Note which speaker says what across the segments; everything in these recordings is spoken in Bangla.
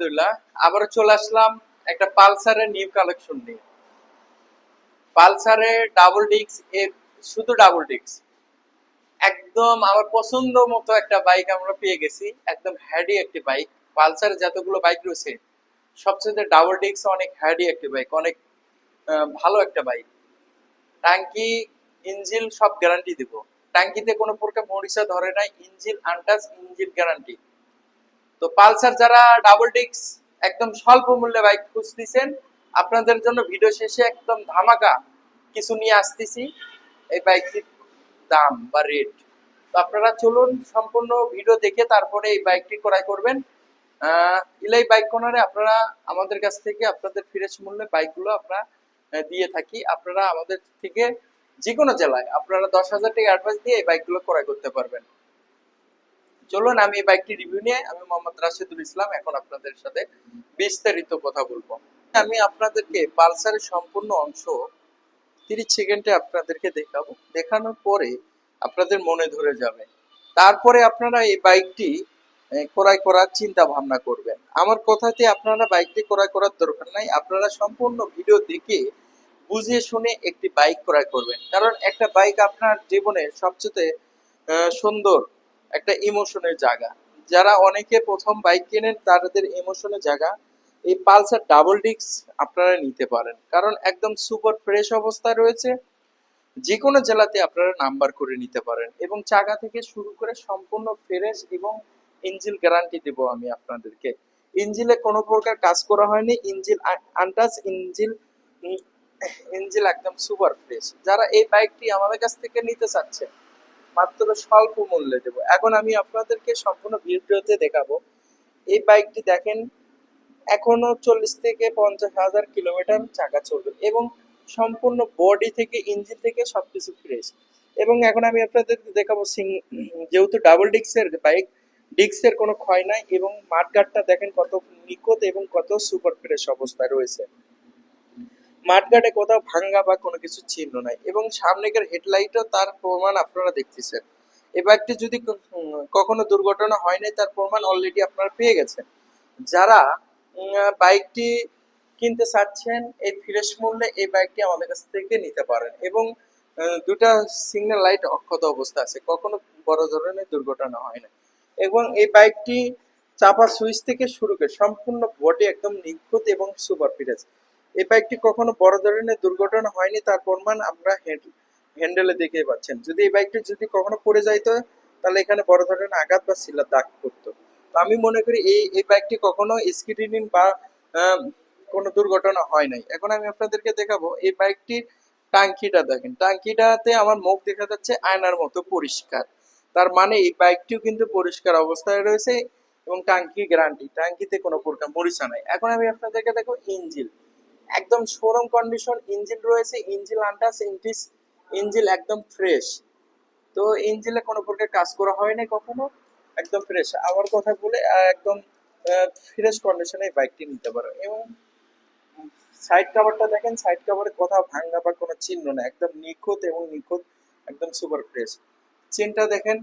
Speaker 1: আলহামদুলিল্লাহ। আবারও চলে আসলাম একটা পালসারের নিউ কালেকশন নিয়ে। পালসারের ডাবল ডিক্স শুধু ডাবল ডিক্স একদম আমার পছন্দ মতো একটা বাইক আমরা পেয়ে গেছি। একদম হ্যাডি একটি বাইক পালসারের যতগুলো বাইক রয়েছে, সবচেয়ে ডাবল ডিক্স অনেক হ্যাডি একটি বাইক অনেক ভালো একটা বাইক টাঙ্কি ইঞ্জিন সব গ্যারান্টি দিব। টাঙ্কিতে কোনো প্রকার মরিচা ধরে নাই, ইঞ্জিন আনটাচ ইঞ্জিন গ্যারান্টি তো পালসার যারা ডাবল ডিক্স একদম স্বল্প মূল্যে বাইক খুঁজতেছেন, আপনাদের জন্য ভিডিও শেষে একদম ধামাকা কিছু নিয়ে আসতেছি। এই বাইকটির দাম বা রেট তো আপনারা চলুন সম্পূর্ণ ভিডিও দেখে তারপরে এই বাইকটি ক্রয় করবেন। ইলাই বাইক কর্নারে আপনারা আমাদের কাছ থেকে আপনাদের ফ্রেশ মূল্যে বাইকগুলো আমরা দিয়ে থাকি। আপনারা আমাদের থেকে যে কোনো জেলায় আপনারা দশ হাজার টাকা অ্যাডভান্স দিয়ে এই বাইকগুলো ক্রয় করতে পারবেন। চলুন, আমি এই বাইকটি রিভিউ নিয়ে আমি মোহাম্মদ রাশিদুল ইসলাম এখন আপনাদের সাথে বিস্তারিত কথা বলব। আমি আপনাদেরকে পালসারের সম্পূর্ণ অংশ তিরিশ সেকেন্ডে আপনাদেরকে দেখাবো। দেখানোর পরে আপনাদের মনে ধরে যাবে। তারপরে আপনারা এই বাইকটি ক্রয় করার চিন্তা ভাবনা করবেন। আমার কথাতে আপনারা বাইকটি ক্রয় করার দরকার নাই। আপনারা সম্পূর্ণ ভিডিও দেখে বুঝিয়ে শুনে একটি বাইক ক্রয় করবেন। কারণ একটা বাইক আপনার জীবনে সবচেয়ে সুন্দর একটা ইমোশনের জায়গা। যারা অনেকে প্রথম বাইক কেনেন, তাদের ইমোশনের জায়গা, এই পালসার ডাবল ডিক্স আপনারা নিতে পারেন। কারণ একদম সুপার ফ্রেশ অবস্থায় রয়েছে। যে কোনো জেলাতে আপনারা নাম্বার করে নিতে পারেন। এবং চাকা থেকে শুরু করে সম্পূর্ণ ফ্রেশ এবং ইঞ্জিল গ্যারান্টি দেব আমি আপনাদেরকে। ইঞ্জিলে কোনো প্রকার কাজ করা হয়নি। ইঞ্জিল আনটাচ ইঞ্জিল ইঞ্জিল একদম সুপার ফ্রেশ যারা এই বাইকটি আমাদের কাছ থেকে নিতে চাচ্ছে মাত্র স্বল্প মূল্যে দেব। এখন আমি আপনাদেরকে সম্পূর্ণ ভিডিওতে দেখাবো। এই বাইকটি দেখেন, এখনও চল্লিশ থেকে পঞ্চাশ হাজার কিলোমিটার চাকা চলবে এবং সম্পূর্ণ বডি থেকে, ইঞ্জিন থেকে সবকিছু ফ্রেশ এবং এখন আমি আপনাদেরকে দেখাবো সিং, যেহেতু ডাবল ডিক্সের বাইক ডিক্সের কোনো ক্ষয় নাই এবং মাঠগাটটা দেখেন কত নিখুঁত এবং কত সুপার ফ্রেশ অবস্থায় রয়েছে। মাঠগাটে কোথাও ভাঙ্গা বা কোনো কিছু চিহ্ন নাই। এবং সামনেকার হেডলাইটও তার প্রমাণ আপনারা দেখতেছেন। এই বাইকটি যদি কখনো দুর্ঘটনা হয় নাই, তার প্রমাণ অলরেডি আপনারা পেয়ে গেছেন। যারা বাইকটি কিনতে চাচ্ছেন, এই ফ্রেশ মূল্যে এই বাইকটি আমাদের কাছ থেকে নিতে পারেন। এবং দুটা সিগন্যাল লাইট অক্ষত অবস্থা আছে। কখনো বড় ধরনের দুর্ঘটনা হয় না এবং এই বাইকটি চাপা সুইচ থেকে শুরু করে সম্পূর্ণ বডি একদম নিখুঁত এবং সুপার ফ্রেশ এই বাইকটি কখনো বড় ধরনের দুর্ঘটনা হয়নি, তার প্রমাণ আমরা হ্যান্ডেলে দেখে পাচ্ছেন। যদি এই বাইকটি যদি কখনো পড়ে যাইতো, তাহলে এখানে বড় ধরনের আঘাত বা শিলার দাগ করতো তো আমি মনে করি এই এই বাইকটি কখনো স্কিডিং বা কোনো দুর্ঘটনা হয় নাই। এখন আমি আপনাদেরকে দেখাবো, এই বাইকটির টাঙ্কিটা দেখেন। টাঙ্কিটাতে আমার মুখ দেখা যাচ্ছে আয়নার মতো পরিষ্কার। তার মানে এই বাইকটিও কিন্তু পরিষ্কার অবস্থায় রয়েছে এবং টাঙ্কি গ্যারান্টি টাঙ্কিতে কোনো প্রকার মরিচা নাই। এখন আমি আপনাদেরকে দেখো ইঞ্জিল একদম শোরুম কন্ডিশন ইঞ্জিন রয়েছে ইঞ্জিল আন্টাস ইঞ্জিস ইঞ্জিল একদম ফ্রেশ তো ইঞ্জিলে কোনো প্রকার কাজ করা হয়নি কখনো? একদম ফ্রেশ আমার কথা বলে, একদম ফ্রেশ কন্ডিশনে বাইকটি নিতে পারো। এবং সাইড কাভারটা দেখেন সাইড কাভারে কোথাও ভাঙ্গা বা কোনো চিহ্ন না একদম নিখুঁত এবং নিখুঁত, একদম সুপার ফ্রেশ চেনটা দেখেন,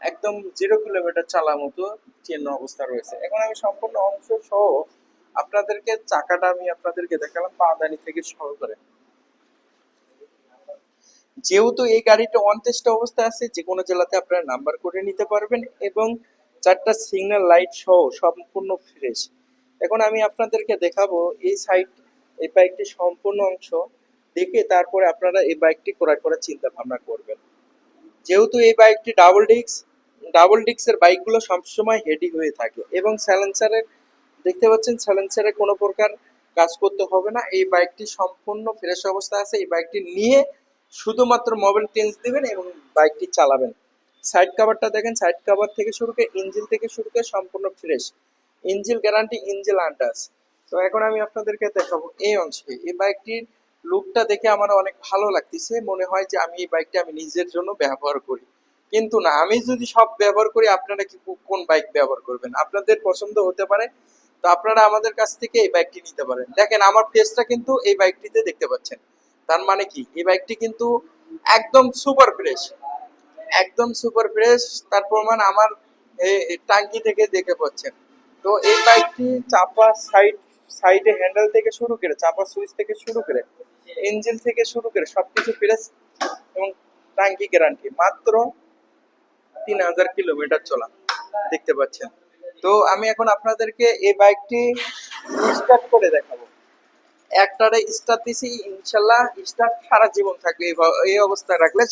Speaker 1: একদম জিরো কিলোমিটার চালা মতো চেন অবস্থা রয়েছে। এখন আমি সম্পূর্ণ অংশ সহ আপনাদেরকে চাকাটা আমি আপনাদেরকে দেখালাম পাদানি থেকে শুরু করে। যেহেতু এই গাড়িটা অন টেস্ট অবস্থায় আছে, যে কোনো জেলাতে আপনারা নাম্বার করে নিতে পারবেন এবং চারটা সিগন্যাল লাইট সহ সম্পূর্ণ ফ্রেশ এখন আমি আপনাদেরকে দেখাবো এই সাইড এই বাইকটি সম্পূর্ণ অংশ। দেখে তারপরে আপনারা এই বাইকটি ক্রয় করার চিন্তা ভাবনা করবেন। যেহেতু এই বাইকটি ডাবল ডিস্ক ডাবল ডিস্কের বাইকগুলো সবসময় হেডি হয়ে থাকে এবং স্যালেন্সারের দেখতে পাচ্ছেন স্যালেন্সারে কোনো প্রকার কাজ করতে হবে না। এই বাইকটি সম্পূর্ণ ফ্রেশ অবস্থা আছে। এই বাইকটি নিয়ে শুধুমাত্র মোবাইল টেন্স দিবেন এবং বাইকটি চালাবেন। সাইড কাভারটা দেখেন সাইড কাভার থেকে শুরু করে ইঞ্জিন থেকে শুরু করে সম্পূর্ণ ফ্রেশ ইঞ্জিল গ্যারান্টি ইঞ্জিল আন্টাস তো এখন আমি আপনাদেরকে দেখাবো এই অংশে। এই বাইকটির লুকটা দেখে আমার অনেক ভালো লাগতেছে। মনে হয় যে আমি এই বাইকটি আমি নিজের জন্য ব্যবহার করি। কিন্তু না, আমি যদি সব ব্যবহার করি, আপনারা কি কোন বাইক ব্যবহার করবেন? আপনাদের পছন্দ হতে পারে তো আপনারা আমাদের কাছ থেকে এই বাইকটি নিতে পারেন। দেখেন, আমার ফেসটা কিন্তু এই বাইকটিতে দেখতে পাচ্ছেন। তার মানে কি? এই বাইকটি কিন্তু একদম সুপার ফ্রেশ একদম সুপার ফ্রেশ তার প্রমাণ আমার টাঙ্কি থেকে দেখে পাচ্ছেন। তো এই বাইকটি চাপা সাইড সাইডে হ্যান্ডেল থেকে শুরু করে, চাপা সুইচ থেকে শুরু করে ইঞ্জিন থেকে শুরু করে সবকিছু ফ্রেশ এবং টাঙ্কি গ্যারান্টি মাত্র তিন হাজার কিলোমিটার চলা। দেখতে পাচ্ছেন? তো আমি এখন আপনাদেরকে এই বাইকটি স্টার্ট করে দেখাবো। একটারে স্টার্ট দিছি, ইনশাল্লাহ স্টার্ট সারা জীবন থাকবে এই অবস্থায় রাখলে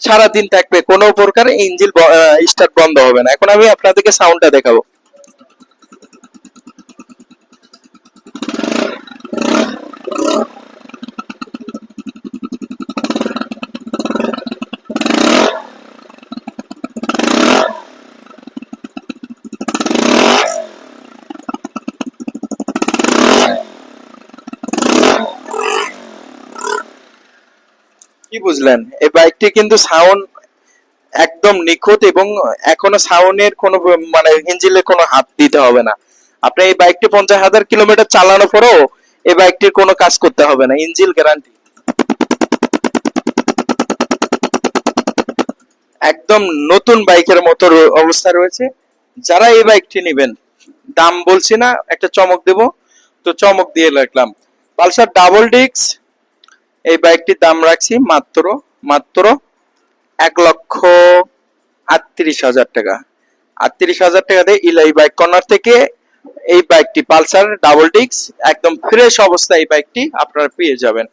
Speaker 1: সারা দিন থাকবে, কোনো প্রকার ইঞ্জিন স্টার্ট বন্ধ হবে না। এখন আমি আপনাদেরকে সাউন্ডটা দেখাবো। কি বুঝলেন? এই বাইকটি কিন্তু সাউন্ড একদম নিখুঁত এবং এখনও সাউন্ডের কোনো মানে হিঞ্জিলে কোনো হাত দিতে হবে না। আপনি এই বাইকটি পঞ্চাশ হাজার কিলোমিটার চালানোর পরেও এই বাইকটির কোনো কাজ করতে হবে না ইঞ্জিল গ্যারান্টি। একদম নতুন বাইকের মতো অবস্থা রয়েছে। যারা এই বাইকটি নেবেন, দাম বলছি না, একটা চমক দেব। তো চমক দিয়ে রাখলাম। পালসার ডাবল ডিস্ক এই বাইকটির দাম রাখছি মাত্র মাত্র এক লক্ষ আটত্রিশ হাজার টাকা। আটত্রিশ হাজার টাকা দিয়ে ইলাই বাইক কর্নার থেকে এই বাইকটি পালসার, ডাবল ডিস্ক, একদম ফ্রেশ অবস্থায় এই বাইকটি আপনারা পেয়ে যাবেন।